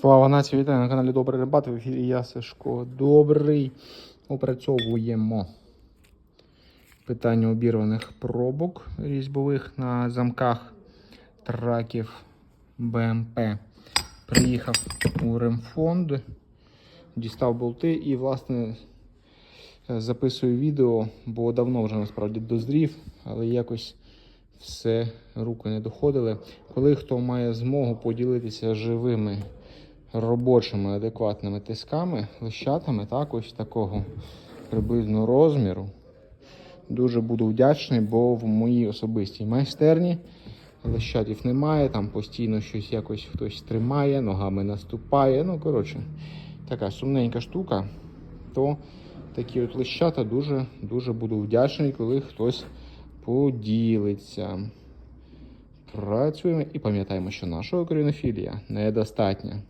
Слава нації, вітаю на каналі Добрий Рибат. В ефірі я Сашко. Добрий. Опрацьовуємо питання обірваних пробок різьбових на замках траків БМП. Приїхав у ремфонд, дістав болти і, власне, записую відео, бо давно вже насправді дозрів, але якось все руки не доходили. Коли хто має змогу поділитися живими робочими адекватними тисками, лищатами, ось такого приблизно розміру. Дуже буду вдячний, бо в моїй особистій майстерні лищатів немає, там постійно щось якось хтось тримає, ногами наступає. Ну, коротше, така сумненька штука. То такі от лищата дуже дуже буду вдячний, коли хтось поділиться. Працюємо і пам'ятаємо, що наша українофілія недостатня.